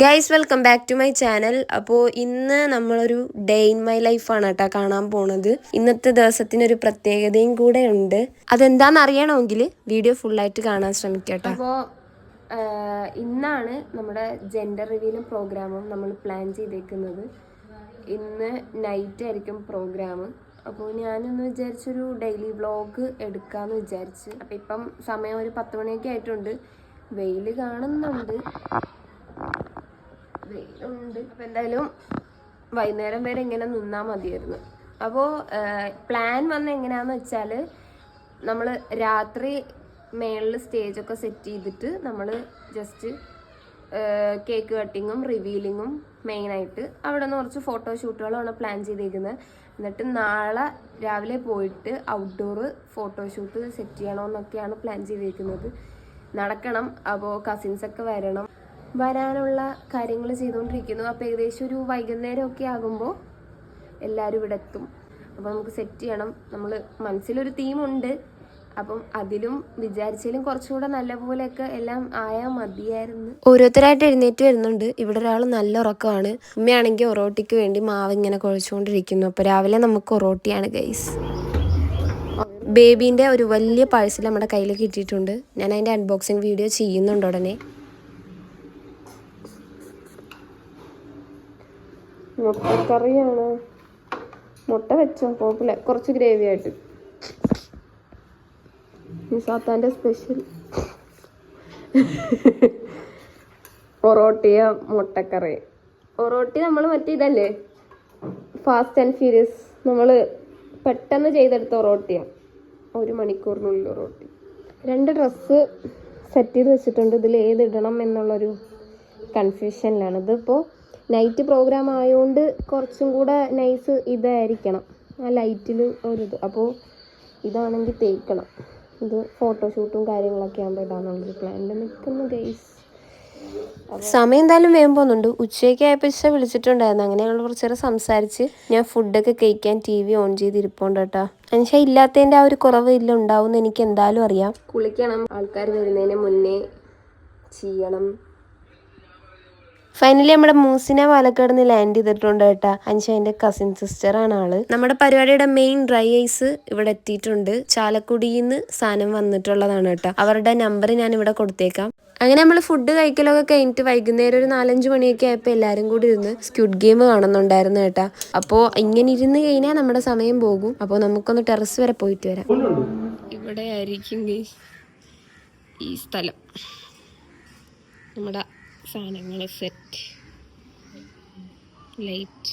Guys welcome back to my channel അപ്പോൾ ഇന്ന് നമ്മളൊരു ഡേ ഇൻ മൈ ലൈഫാണ് കേട്ടോ കാണാൻ പോണത്. ഇന്നത്തെ ദിവസത്തിനൊരു പ്രത്യേകതയും കൂടെ ഉണ്ട്. അതെന്താന്ന് അറിയണമെങ്കിൽ വീഡിയോ ഫുള്ളായിട്ട് കാണാൻ ശ്രമിക്കട്ടോ അപ്പോൾ ഇന്നാണ് നമ്മുടെ ജെൻഡർ റിവീലും പ്രോഗ്രാമും നമ്മൾ പ്ലാൻ ചെയ്തേക്കുന്നത്. ഇന്ന് നൈറ്റ് ആയിരിക്കും പ്രോഗ്രാം അപ്പോൾ ഞാനൊന്ന് വിചാരിച്ചൊരു ഡെയിലി വ്ളോഗ് എടുക്കാമെന്ന് വിചാരിച്ച്. അപ്പം ഇപ്പം സമയം ഒരു പത്ത് മണിയൊക്കെ ആയിട്ടുണ്ട്. വെയിൽ കാണുന്നുണ്ട്. വെയിലുണ്ട് അപ്പോൾ എന്തായാലും വൈകുന്നേരം വരെ ഇങ്ങനെ നിന്നാൽ മതിയായിരുന്നു. അപ്പോൾ പ്ലാൻ വന്ന എങ്ങനെയാന്ന് വെച്ചാൽ നമ്മൾ രാത്രി മേളിൽ സ്റ്റേജൊക്കെ സെറ്റ് ചെയ്തിട്ട് നമ്മൾ ജസ്റ്റ് കേക്ക് കട്ടിങ്ങും റിവീലിങ്ങും മെയിനായിട്ട് അവിടെ നിന്ന് കുറച്ച് ഫോട്ടോഷൂട്ടുകളാണ് പ്ലാൻ ചെയ്തേക്കുന്നത് എന്നിട്ട് നാളെ രാവിലെ പോയിട്ട് ഔട്ട്ഡോർ ഫോട്ടോഷൂട്ട് സെറ്റ് ചെയ്യണമെന്നൊക്കെയാണ് പ്ലാൻ ചെയ്തേക്കുന്നത്. നടക്കണം. അപ്പോൾ കസിൻസൊക്കെ വരണം. വരാനുള്ള കാര്യങ്ങൾ ചെയ്തുകൊണ്ടിരിക്കുന്നു. അപ്പോൾ ഏകദേശം ഒരു വൈകുന്നേരമൊക്കെ ആകുമ്പോൾ എല്ലാവരും ഇവിടെ എത്തും. അപ്പോൾ നമുക്ക് സെറ്റ് ചെയ്യണം. നമ്മൾ മനസ്സിലൊരു തീമുണ്ട് അപ്പം അതിലും വിചാരിച്ചാലും കുറച്ചുകൂടെ നല്ല പോലെയൊക്കെ എല്ലാം ആയാൽ മതിയായിരുന്നു. ഓരോരുത്തരായിട്ട് എഴുന്നേറ്റ് വരുന്നുണ്ട്. ഇവിടെ ഒരാൾ നല്ല ഉറക്കമാണ്. ഉമ്മയാണെങ്കിൽ ഒറോട്ടിക്ക് വേണ്ടി മാവ് ഇങ്ങനെ കുഴച്ചുകൊണ്ടിരിക്കുന്നു. അപ്പോൾ രാവിലെ നമുക്ക് ഒറോട്ടിയാണ് ഗൈസ് ബേബീന്റെ ഒരു വലിയ പാഴ്സൽ നമ്മുടെ കയ്യിൽ കിട്ടിയിട്ടുണ്ട്. ഞാൻ അതിന്റെ അൺബോക്സിങ് വീഡിയോ ചെയ്യുന്നുണ്ട് ഉടനെ. മുട്ടക്കറിയാണ്. മുട്ട വെച്ചോ കുഴപ്പമില്ല കുറച്ച് ഗ്രേവി ആയിട്ട്. നിസാത്താന്റെ സ്പെഷ്യൽ പൊറോട്ടിയ മുട്ടക്കറി. പൊറോട്ടി നമ്മൾ മറ്റേ ഇതല്ലേ? ഫാസ്റ്റ് ആൻഡ് ഫ്യൂരിയസ് നമ്മൾ പെട്ടെന്ന് ചെയ്തെടുത്ത ഒറോട്ടിയ ഒരു മണിക്കൂറിനുള്ളിൽ ഒറോട്ടി രണ്ട് ഡ്രസ്സ് സെറ്റ് ചെയ്ത് വെച്ചിട്ടുണ്ട്. ഇതിൽ ഏതിടണം എന്നുള്ളൊരു കൺഫ്യൂഷനിലാണ് ഇതിപ്പോൾ നൈറ്റ് പ്രോഗ്രാം ആയതുകൊണ്ട് കുറച്ചും കൂടെ നൈസ് ഇതായിരിക്കണം. ആ ലൈറ്റിൽ ഒരിത്. അപ്പോൾ ഇതാണെങ്കിൽ തേക്കണം. ഇത് ഫോട്ടോഷൂട്ടും കാര്യങ്ങളൊക്കെ ആകുമ്പോൾ ഇടാന്നുള്ളൊരു പ്ലാനിൽ നിൽക്കുന്നു ഗൈസ് സമയം എന്തായാലും വേഗം പോകുന്നുണ്ട്. ഉച്ചയ്ക്ക് ആയപ്പോൾ വിളിച്ചിട്ടുണ്ടായിരുന്നു. അങ്ങനെ ഞങ്ങൾ കുറച്ച് നേരം സംസാരിച്ച്. ഞാൻ ഫുഡൊക്കെ കഴിക്കാൻ ടി വി ഓൺ ചെയ്ത് ഇരിപ്പുണ്ട് കേട്ടോ. എന്നുവെച്ചാൽ ഇല്ലാത്തതിന്റെ ആ ഒരു കുറവ് ഇല്ല ഉണ്ടാവും എനിക്ക് എന്തായാലും അറിയാം. കുളിക്കണം. ആൾക്കാർ വരുന്നതിന് മുന്നേ ചെയ്യണം. ഫൈനലി നമ്മുടെ മൂസിനെ പാലക്കാട് നിന്ന് ലാൻഡ് ചെയ്തിട്ടുണ്ട് കേട്ടാ. അൻഷാന്റെ കസിൻ സിസ്റ്റർ ആണ് ആൾ. നമ്മുടെ പരിപാടിയുടെ മെയിൻ ഡ്രൈ ഐസ് ഇവിടെ എത്തിയിട്ടുണ്ട്. ചാലക്കുടിയിൽ നിന്ന് സാധനം വന്നിട്ടുള്ളതാണ് കേട്ടോ. അവരുടെ നമ്പർ ഞാൻ ഇവിടെ കൊടുത്തേക്കാം. അങ്ങനെ നമ്മൾ ഫുഡ് കഴിക്കലൊക്കെ കഴിഞ്ഞിട്ട് വൈകുന്നേരം ഒരു നാലഞ്ച് മണിയൊക്കെ ആയപ്പോൾ എല്ലാവരും കൂടി ഇരുന്ന് സ്ക്യൂഡ് ഗെയിം കാണുന്നുണ്ടായിരുന്നു കേട്ടാ. അപ്പോൾ ഇങ്ങനെ ഇരുന്ന് കഴിഞ്ഞാൽ നമ്മുടെ സമയം പോകും. അപ്പോൾ നമുക്കൊന്ന് ടെറസ് വരെ പോയിട്ട് വരാം. ഇവിടെ ആയിരിക്കും ഈ സ്ഥലം. നമ്മുടെ സാധനങ്ങൾ സെറ്റ് ലൈറ്റ്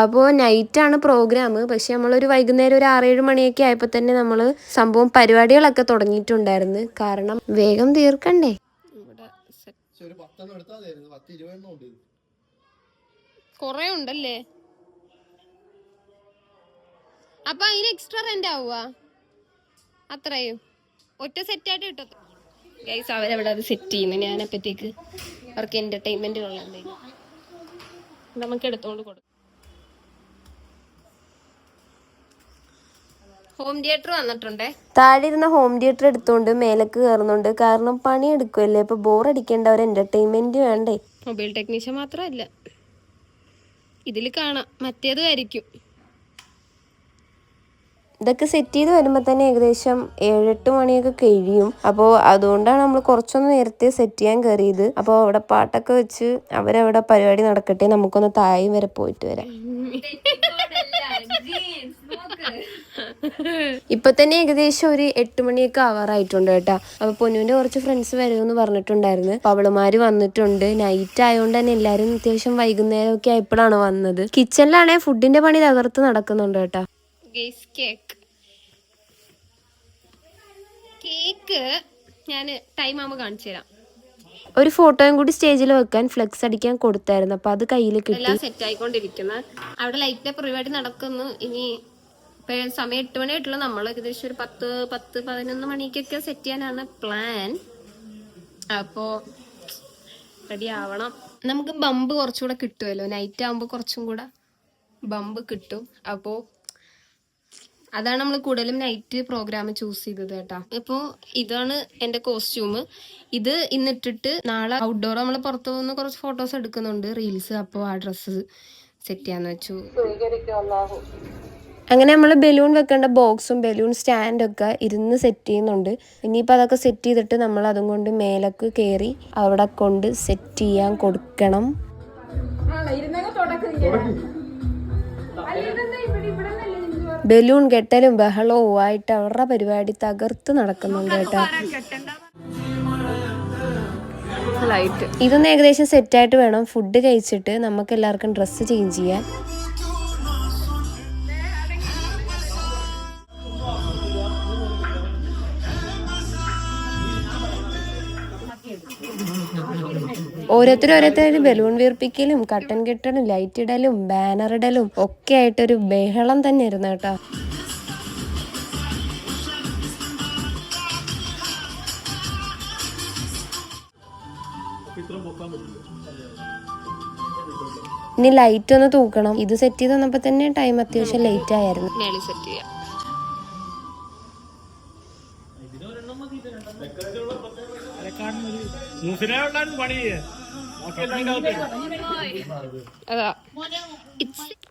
അപ്പോൾ നൈറ്റാണ് പ്രോഗ്രാം പക്ഷെ നമ്മളൊരു വൈകുന്നേരം ഒരു ആറേഴ് മണിയൊക്കെ ആയപ്പോൾ തന്നെ നമ്മൾ സംഭവം പരിപാടികളൊക്കെ തുടങ്ങിയിട്ടുണ്ടായിരുന്നു. കാരണം വേഗം തീർക്കണ്ടേ? കൊറേ ഉണ്ടല്ലേ? അപ്പൊ അതിന് എക്സ്ട്രാ റെന്റ് ആവുക അത്രയും. ഒറ്റ സെറ്റായിട്ട് കിട്ടത്തു ഗൈസ് അവരവിടെ അത് സെറ്റ് ചെയ്യുന്നു. ഞാൻ അപ്പത്തേക്ക് അവർക്ക് എന്റർടൈൻമെന്റിനുള്ള നമുക്ക് എടുത്തോണ്ട് കൊടുക്കും ഹോം തിയേറ്റർ വന്നിട്ടുണ്ടേ? താഴെ ഇരുന്ന ഹോം തിയേറ്റർ എടുത്തോണ്ട് മേലേക്ക് കയറുന്നുണ്ട് കാരണം പണി എടുക്കുമല്ലേ ഇപ്പൊ ബോർ അടിക്കേണ്ട ഒരു എന്റർടൈൻമെന്റ് വേണ്ടേ? മൊബൈൽ ടെക്നീഷ്യൻ മാത്രമല്ല ഇതിൽ കാണാം. മറ്റേതും ആയിരിക്കും. ഇതൊക്കെ സെറ്റ് ചെയ്ത് വരുമ്പോൾ തന്നെ ഏകദേശം ഏഴെട്ട് മണിയൊക്കെ കഴിയും. അപ്പോൾ അതുകൊണ്ടാണ് നമ്മൾ കുറച്ചൊന്ന് നേരത്തെ സെറ്റ് ചെയ്യാൻ കയറിയത് അപ്പോൾ അവിടെ പാട്ടൊക്കെ വെച്ച് അവരവിടെ പരിപാടി നടക്കട്ടെ നമുക്കൊന്ന് താഴെയും വരെ പോയിട്ട് വരാം. ഇപ്പൊ തന്നെ ഏകദേശം ഒരു എട്ട് മണിയൊക്കെ ആവാറായിട്ടുണ്ട് കേട്ടാ. അപ്പൊ പൊന്നുവിന്റെ കുറച്ച് ഫ്രണ്ട്സ് വരുമെന്ന് പറഞ്ഞിട്ടുണ്ടായിരുന്നു. അപ്പൊ അവളുമാര് വന്നിട്ടുണ്ട്. നൈറ്റ് ആയതുകൊണ്ട് തന്നെ എല്ലാരും അത്യാവശ്യം വൈകുന്നേരം ഒക്കെ ആയപ്പോഴാണ് വന്നത്. കിച്ചണിലാണെ ഫുഡിന്റെ പണി തകർത്ത് നടക്കുന്നുണ്ട് കേട്ടാ. കേക്ക്. കേക്ക് ഞാൻ ടൈം ആകുമ്പോൾ കാണിച്ചു തരാം. ഒരു ഫോട്ടോയും കൂടി സ്റ്റേജിൽ വെക്കാൻ ഫ്ലെക്സ് അടിക്കാൻ കൊടുത്തായിരുന്നു. അപ്പൊ അത് കയ്യിൽ കിട്ടി. സെറ്റ് ആയിക്കൊണ്ടിരിക്കുന്നത് അവിടെ ലൈറ്റ് പരിപാടി നടക്കുന്നു. ഇനി സമയം എട്ട് മണി ആയിട്ടുള്ള. നമ്മൾ ഏകദേശം ഒരു പത്ത് പത്ത് പതിനൊന്ന് മണിക്കൊക്കെ സെറ്റ് ചെയ്യാനാണ് പ്ലാൻ അപ്പോ റെഡി ആവണം. നമുക്ക് ബമ്പ് കുറച്ചുകൂടെ കിട്ടുമല്ലോ. നൈറ്റ് ആകുമ്പോൾ കുറച്ചും കൂടെ ബമ്പ് കിട്ടും. അപ്പോൾ അതാണ് നമ്മൾ കൂടുതലും നൈറ്റ് പ്രോഗ്രാം ചൂസ് ചെയ്തത് കേട്ടാ. ഇപ്പോ ഇതാണ് എന്റെ കോസ്റ്റ്യൂം ഇത് ഇന്നിട്ടിട്ട് നാളെ ഔട്ട്ഡോർ നമ്മൾ പുറത്തു പോകുന്ന കുറച്ച് ഫോട്ടോസ് എടുക്കുന്നുണ്ട്. റീൽസ് അപ്പോൾ ആ ഡ്രസ്സ് സെറ്റ് ചെയ്യാന്ന് വെച്ചു. അങ്ങനെ നമ്മൾ ബലൂൺ വെക്കേണ്ട ബോക്സും ബലൂൺ സ്റ്റാൻഡൊക്കെ ഇരുന്ന് സെറ്റ് ചെയ്യുന്നുണ്ട്. ഇനിയിപ്പോൾ അതൊക്കെ സെറ്റ് ചെയ്തിട്ട് നമ്മൾ അതും കൊണ്ട് മേലക്ക് കയറി അവിടെ കൊണ്ട് സെറ്റ് ചെയ്യാൻ കൊടുക്കണം. ബലൂൺ കെട്ടലും ബഹളവും ആയിട്ട് അവരുടെ പരിപാടി തകർത്ത് നടക്കുന്നുണ്ട് കേട്ടോ. ഇതൊന്നും ഇതൊന്ന് ഏകദേശം സെറ്റായിട്ട് വേണം. ഫുഡ് കഴിച്ചിട്ട് നമുക്ക് എല്ലാവർക്കും ഡ്രസ്സ് ചേഞ്ച് ചെയ്യാൻ. ഓരോരുത്തരും ഓരോരുത്തർ ബലൂൺ വീർപ്പിക്കലും കട്ടൻ കെട്ടലും ലൈറ്റ് ഇടലും ബാനർ ഇടലും ഒക്കെ ആയിട്ടൊരു ബഹളം തന്നെ ഇരുന്നു കേട്ടോ. ഇനി ലൈറ്റ് ഒന്ന് തൂക്കണം. ഇത് സെറ്റ് ചെയ്ത് വന്നപ്പോ തന്നെ ടൈം അത്യാവശ്യം ലേറ്റ് ആയിരുന്നു സെറ്റ് ചെയ്യാം. പണി.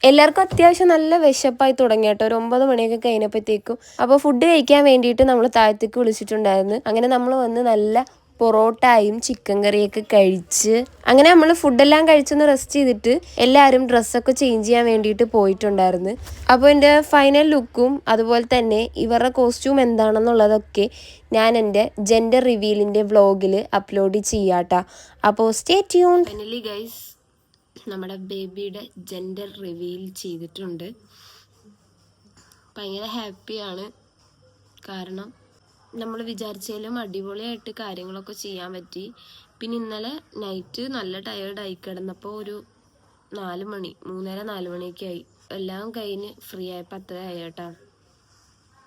എല്ലാവർക്കും അത്യാവശ്യം നല്ല വിശപ്പായി തുടങ്ങി കേട്ടോ. ഒരു ഒമ്പത് മണിയൊക്കെ കഴിഞ്ഞപ്പോഴത്തേക്കും. അപ്പോൾ ഫുഡ് കഴിക്കാൻ വേണ്ടിയിട്ട് നമ്മൾ താഴത്തേക്ക് വിളിച്ചിട്ടുണ്ടായിരുന്നു. അങ്ങനെ നമ്മൾ വന്ന് നല്ല പൊറോട്ടയും ചിക്കൻ കറിയൊക്കെ കഴിച്ച് അങ്ങനെ നമ്മൾ ഫുഡെല്ലാം കഴിച്ചൊന്ന് റെസ്റ്റ് ചെയ്തിട്ട് എല്ലാവരും ഡ്രസ്സൊക്കെ ചേഞ്ച് ചെയ്യാൻ വേണ്ടിയിട്ട് പോയിട്ടുണ്ടായിരുന്നു. അപ്പോൾ എന്റെ ഫൈനൽ ലുക്കും അതുപോലെ തന്നെ ഇവരുടെ കോസ്റ്റ്യൂം എന്താണെന്നുള്ളതൊക്കെ ഞാൻ എന്റെ ജെൻഡർ റിവീലിന്റെ വ്ളോഗിൽ അപ്ലോഡ് ചെയ്യാട്ടാ. അപ്പോൾ സ്റ്റേ ട്യൂൺ ഫൈനലി ഗൈസ് നമ്മുടെ ബേബിയുടെ ജെൻഡർ റിവീൽ ചെയ്തിട്ടുണ്ട്. ഭയങ്കര ഹാപ്പിയാണ് കാരണം നമ്മൾ വിചാരിച്ചാലും അടിപൊളിയായിട്ട് കാര്യങ്ങളൊക്കെ ചെയ്യാൻ പറ്റി. പിന്നെ ഇന്നലെ നൈറ്റ് നല്ല ടയേർഡായി കിടന്നപ്പോൾ ഒരു നാല് മണി മൂന്നര നാല് മണിയൊക്കെ ആയി. എല്ലാം കഴിഞ്ഞ് ഫ്രീ ആയപ്പോൾ അത്ര ആയേട്ടാ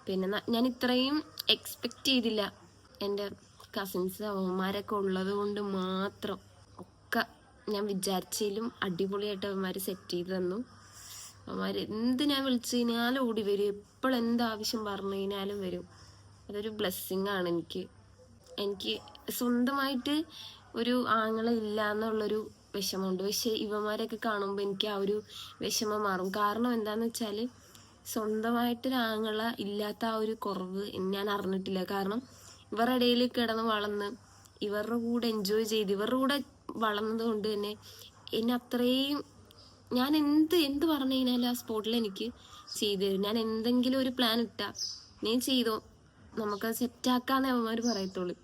പിന്നെ ഞാൻ ഇത്രയും എക്സ്പെക്റ്റ് ചെയ്തില്ല. എന്റെ കസിൻസ് അവന്മാരൊക്കെ ഉള്ളത് കൊണ്ട് മാത്രം ഒക്കെ ഞാൻ വിചാരിച്ചതിലും അടിപൊളിയായിട്ട് അവന്മാർ സെറ്റ് ചെയ്ത് തന്നു. അവന്മാർ എന്ത് ഞാൻ വിളിച്ചു കഴിഞ്ഞാലും ഓടി വരും. എപ്പോഴെന്താവശ്യം പറഞ്ഞു കഴിഞ്ഞാലും വരും. അതൊരു ബ്ലെസ്സിങ് ആണ് എനിക്ക്. എനിക്ക് സ്വന്തമായിട്ട് ഒരു ആങ്ങള ഇല്ല എന്നുള്ളൊരു വിഷമമുണ്ട്. പക്ഷെ ഇവന്മാരെയൊക്കെ കാണുമ്പോൾ എനിക്ക് ആ ഒരു വിഷമം മാറും. കാരണം എന്താണെന്ന് വെച്ചാൽ സ്വന്തമായിട്ടൊരു ആങ്ങള ഇല്ലാത്ത ആ ഒരു കുറവ് ഞാൻ അറിഞ്ഞിട്ടില്ല. കാരണം ഇവരുടെ ഇടയിൽ കിടന്ന് വളർന്ന് ഇവരുടെ കൂടെ എൻജോയ് ചെയ്ത് ഇവരുടെ കൂടെ വളർന്നത് കൊണ്ട് തന്നെ എന്നെ അത്രയും ഞാൻ എന്ത് എന്ത് പറഞ്ഞു കഴിഞ്ഞാലും ആ സ്പോട്ടിൽ എനിക്ക് ചെയ്തു തരും. ഞാൻ എന്തെങ്കിലും ഒരു പ്ലാൻ ഇട്ടാ നീ ചെയ്തോ? നമുക്കത് സെറ്റാക്കാന്നേ അവന്മാർ പറയത്തുള്ളൂ.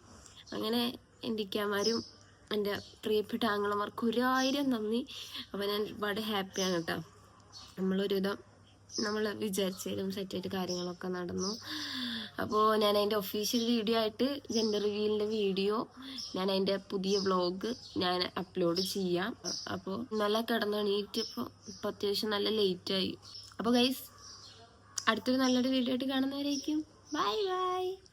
അങ്ങനെ എന്റെ ഇക്കാമാരും എന്റെ പ്രിയപ്പെട്ട ആങ്ങളമാർക്ക് ഒരായിരം നന്ദി. അപ്പോൾ ഞാൻ ഒരുപാട് ഹാപ്പിയാണ് കേട്ടോ. നമ്മളൊരുവിധം നമ്മൾ വിചാരിച്ചതിലും സെറ്റായിട്ട് കാര്യങ്ങളൊക്കെ നടന്നു. അപ്പോൾ ഞാൻ അതിന്റെ ഒഫീഷ്യൽ വീഡിയോ ആയിട്ട് ജെൻഡർ റിവ്യൂലിന്റെ വീഡിയോ ഞാൻ അതിന്റെ പുതിയ വ്ളോഗ് ഞാൻ അപ്ലോഡ് ചെയ്യാം. അപ്പോൾ നല്ല കിടന്നെണീറ്റപ്പോൾ ഇപ്പോൾ അത്യാവശ്യം നല്ല ലേറ്റായി. അപ്പോൾ ഗൈസ് അടുത്തൊരു നല്ലൊരു വീഡിയോ ആയിട്ട് കാണുന്നവരായിരിക്കും Bye bye.